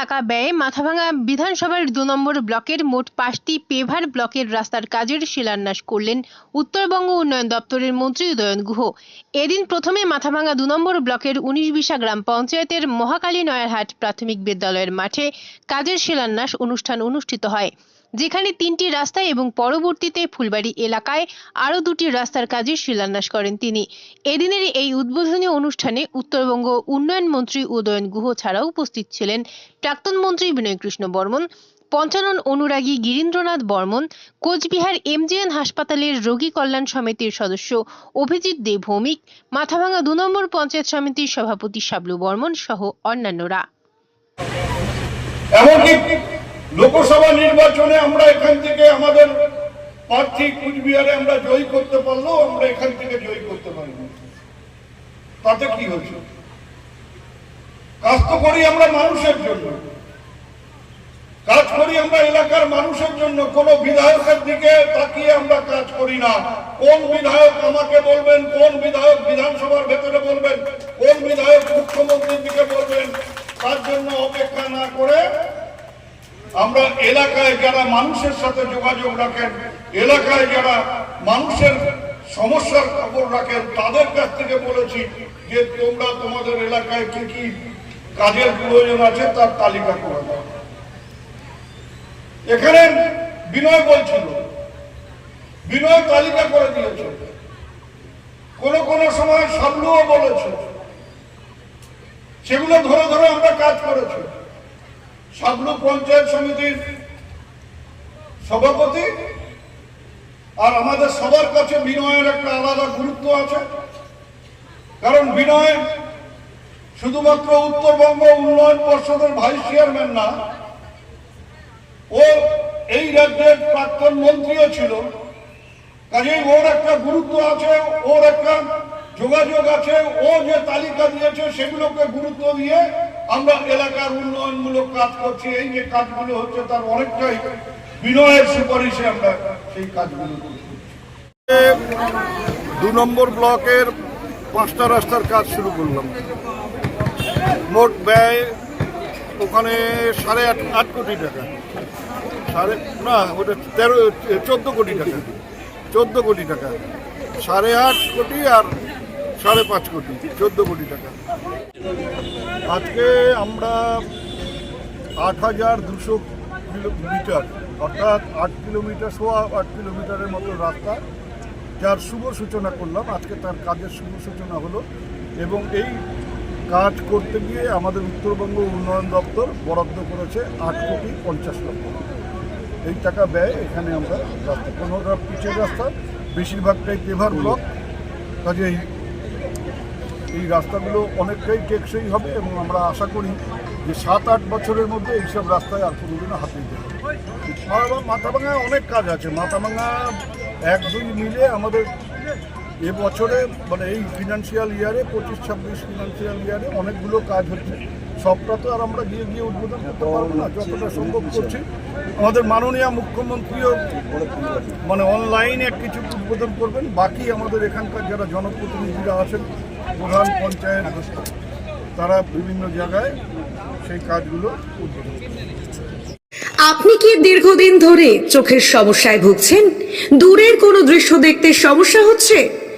টাকা ব্যয়ে মাথাভাঙা বিধানসভার দু নম্বর ব্লকের মোট পাঁচটি পেভার ব্লকের রাস্তার কাজের শিলান্যাস করলেন উত্তরবঙ্গ উন্নয়ন দপ্তরের মন্ত্রী উদয়ন গুহ। এদিন প্রথমে মাথাভাঙা দু নম্বর ব্লকের উনিশ বিশা গ্রাম পঞ্চায়েতের মহাকালী নয়ারহাট প্রাথমিক বিদ্যালয়ের মাঠে কাজের শিলান্যাস অনুষ্ঠান অনুষ্ঠিত হয়। যেখানে তিনটি রাস্তা এবং পরবর্তীতে ফুলবাড়ি এলাকায় আরও দুটি রাস্তার কাজের শিলান্যাস করেন তিনি। এদিনের এই উদ্বোধনী অনুষ্ঠানে উত্তরবঙ্গ উন্নয়ন মন্ত্রী উদয়ন গুহ ছাড়াও উপস্থিত ছিলেন প্রাক্তন মন্ত্রী বিনয় কৃষ্ণ বর্মন, পঞ্চানন অনুরাগী গিরীন্দ্রনাথ বর্মন, কোচবিহার এমজিএন হাসপাতালের রোগী কল্যাণ সমিতির সদস্য অভিজিৎ দে ভৌমিক, মাথাভাঙা দু নম্বর পঞ্চায়েত সমিতির সভাপতি শাবলু বর্মন সহ অন্যান্যরা। লোকসভা নির্বাচনে আমরা এখান থেকে আমাদের প্রার্থী কুচবিহারে আমরা জয়ী করতে পারলেও আমরা এখান থেকে জয়ী করতে পারিনি। তাতে কি হয়েছে? কাজ তো করি আমরা মানুষের জন্য। কাজ করি আমরা এলাকার মানুষের জন্য। কোন বিধায়কের দিকে তাকিয়ে আমরা কাজ করি না। কোন বিধায়ক আমাকে বলবেন, কোন বিধায়ক বিধানসভার ভেতরে বলবেন, কোন বিধায়ক মুখ্যমন্ত্রীর দিকে বলবেন, তার জন্য অপেক্ষা না করে আমরা এলাকায় যারা মানুষের সাথে যোগাযোগ রাখেন, এলাকায় যারা মানুষের সমস্যার খবর রাখেন, তাদের কাছ থেকে বলেছি যে তোমরা তোমাদের এলাকায় কি কি কাজের প্রয়োজন আছে তার তালিকা করে দাও। এখানে বিনয় বলছিল, বিনয় তালিকা করে দিয়েছে। কোন কোন সময় সাবলুও বলেছে, সেগুলো ধরে ধরে আমরা কাজ করেছি। সাবলু পঞ্চায়েত সমিতির সভাপতি আর আমাদের সবার কাছে বিনয়ের একটা আলাদা গুরুত্ব আছে। কারণ বিনয় শুধুমাত্র উত্তরবঙ্গ উন্নয়ন পর্ষদের ভাইস চেয়ারম্যান না, ও এই রাজ্যের প্রাক্তন মন্ত্রীও ছিল। কাজেই ওর একটা গুরুত্ব আছে, ওর একটা যোগাযোগ আছে, ও যে তালিকা দিয়েছে সেগুলোকে গুরুত্ব দিয়ে আমরা এলাকার উন্নয়নমূলক কাজ করছি, এই যে কাজগুলো হচ্ছে তার অনেকটাই বিনয়ের সুপারিশে আমরা সেই কাজগুলো করছি। দু নম্বর ব্লকের পাঁচটা রাস্তার কাজ শুরু করলাম। মোট ব্যয় ওখানে সাড়ে আট আট কোটি টাকা। সাড়ে, না, ওটা তেরো, চোদ্দ কোটি টাকা। চোদ্দ কোটি টাকা। সাড়ে আট কোটি আর সাড়ে পাঁচ কোটি, চোদ্দ কোটি টাকা। আজকে আমরা আট হাজার দুশো কিলোমিটার অর্থাৎ আট কিলোমিটার সোয়া আট কিলোমিটারের মতো রাস্তা, যার শুভ সূচনা করলাম। আজকে তার কাজের শুভ সূচনা হলো এবং এই কাজ করতে গিয়ে আমাদের উত্তরবঙ্গ উন্নয়ন দপ্তর বরাদ্দ করেছে আট কোটি পঞ্চাশ লক্ষ। এই টাকা ব্যয় এখানে আমরা রাস্তা পনেরোটা পিচের রাস্তা, বেশিরভাগটাই পেভার ব্লক কাজেই এই রাস্তাগুলো অনেকটাই টেকসই হবে এবং আমরা আশা করি যে সাত আট বছরের মধ্যে এইসব রাস্তায় আর কোনোদিনও হাতে যাবে মাথাভাঙায় অনেক কাজ আছে। মাথাভাঙা এক দুই মিলে আমাদের এবছরে মানে এই ফিনান্সিয়াল ইয়ারে পঁচিশ, ছাব্বিশ ফিনান্সিয়াল ইয়ারে অনেকগুলো কাজ হচ্ছে। সবটা তো আর আমরা গিয়ে গিয়ে উদ্বোধন করতে পারব না, যতটা সম্ভব করছি। আমাদের মাননীয় মুখ্যমন্ত্রীও মানে অনলাইনে কিছু উদ্বোধন করবেন। বাকি আমাদের এখানকার যারা জনপ্রতিনিধিরা আছেন প্রধান পঞ্চায়েত তারা বিভিন্ন জায়গায় সেই কাজগুলো উদ্বোধন আপনি কি দীর্ঘদিন ধরে চোখের সমস্যায় ভুগছেন? দূরের কোনো দৃশ্য দেখতে সমস্যা হচ্ছে?